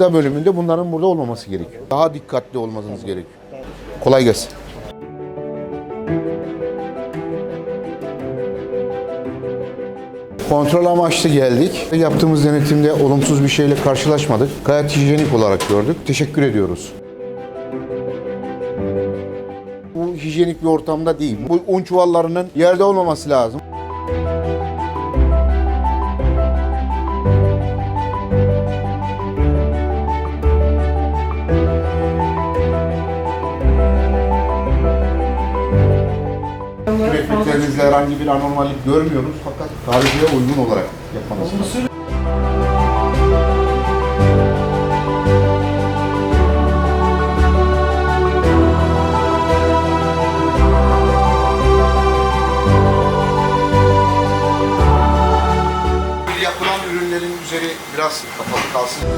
gıda bölümünde bunların burada olmaması gerekiyor. Daha dikkatli olmanız gerekiyor. Kolay gelsin. Kontrol amaçlı geldik. Yaptığımız denetimde olumsuz bir şeyle karşılaşmadık. Gayet hijyenik olarak gördük. Teşekkür ediyoruz. Bu hijyenik bir ortamda değil. Bu un çuvallarının yerde olmaması lazım. Ürettiklerinizde herhangi bir anormallik görmüyoruz fakat tarihe uygun olarak yapmanız lazım. Yapılan ürünlerin üzeri biraz kapalı kalsın.